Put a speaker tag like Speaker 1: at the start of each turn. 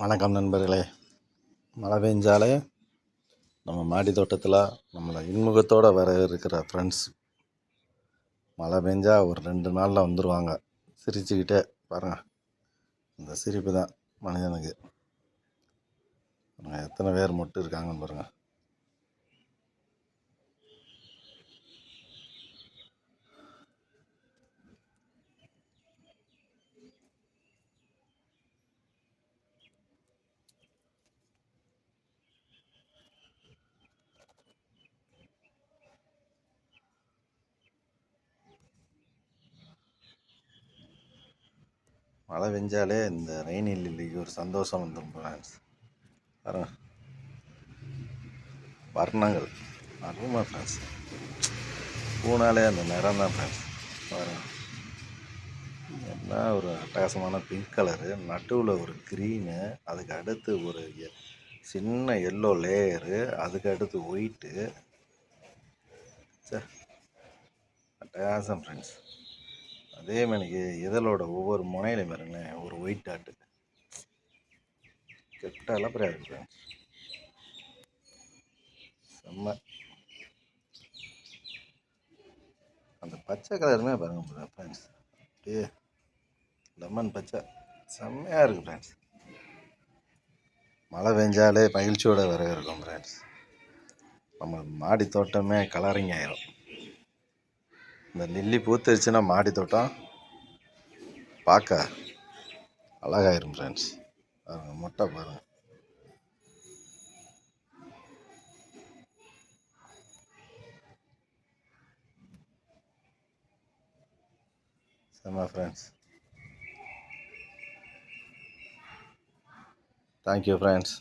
Speaker 1: வணக்கம் நண்பர்களே. மழை பெஞ்சாலே நம்ம மாடி தோட்டத்தில் நம்மளை இன்முகத்தோடு வர இருக்கிற ஃப்ரெண்ட்ஸ் மழை பெஞ்சா ஒரு ரெண்டு நாளில் வந்துடுவாங்க சிரிச்சுக்கிட்டே பாருங்க. இந்த சிரிப்பு தான் மனிதனுக்கு. எத்தனை பேர் மட்டும் இருக்காங்கன்னு பாருங்கள் மழை பெஞ்சாலே இந்த ரெயின் இல்லைக்கு ஒரு சந்தோஷம் வந்துடும் ஃப்ரெண்ட்ஸ் வரும் வர்ணங்கள். அருமை ஃப்ரெண்ட்ஸ் பூனாலே அந்த நிறம் தான் ஃப்ரெண்ட்ஸ் வரும் என்ன ஒரு அட்டகாசமான பிங்க் கலரு நடுவில் ஒரு க்ரீனு அதுக்கு அடுத்து ஒரு சின்ன எல்லோ லேயரு அதுக்கு அடுத்து ஒயிட்டு சார் அட்டகாசம் ஃப்ரெண்ட்ஸ் அதே மாதிரி இதழோட ஒவ்வொரு முனையிலையும் பாருங்களேன் ஒரு ஒயிட் டாட்டு கெட்ட அளப்பறையாக இருக்கு ஃப்ரெண்ட்ஸ். செம்ம. அந்த பச்சை கலருமே பாருங்க ஃப்ரெண்ட்ஸ். அப்படியே லெமன் பச்சை. செம்மையாக இருக்குது ஃப்ரெண்ட்ஸ். மழை பெஞ்சாலே மகிழ்ச்சியோட வரவேற்கும் இருக்கும் ஃப்ரெண்ட்ஸ். நம்ம மாடி தோட்டமே கலரிங் ஆயிரும். லில்லி பூத்துருச்சுன்னா மாடி தோட்டம் பார்க்க அழகாயிரும் ஃப்ரெண்ட்ஸ் பாருங்க மொட்டை பாருங்க செம்ம ஃப்ரெண்ட்ஸ் தேங்க்யூ ஃப்ரெண்ட்ஸ்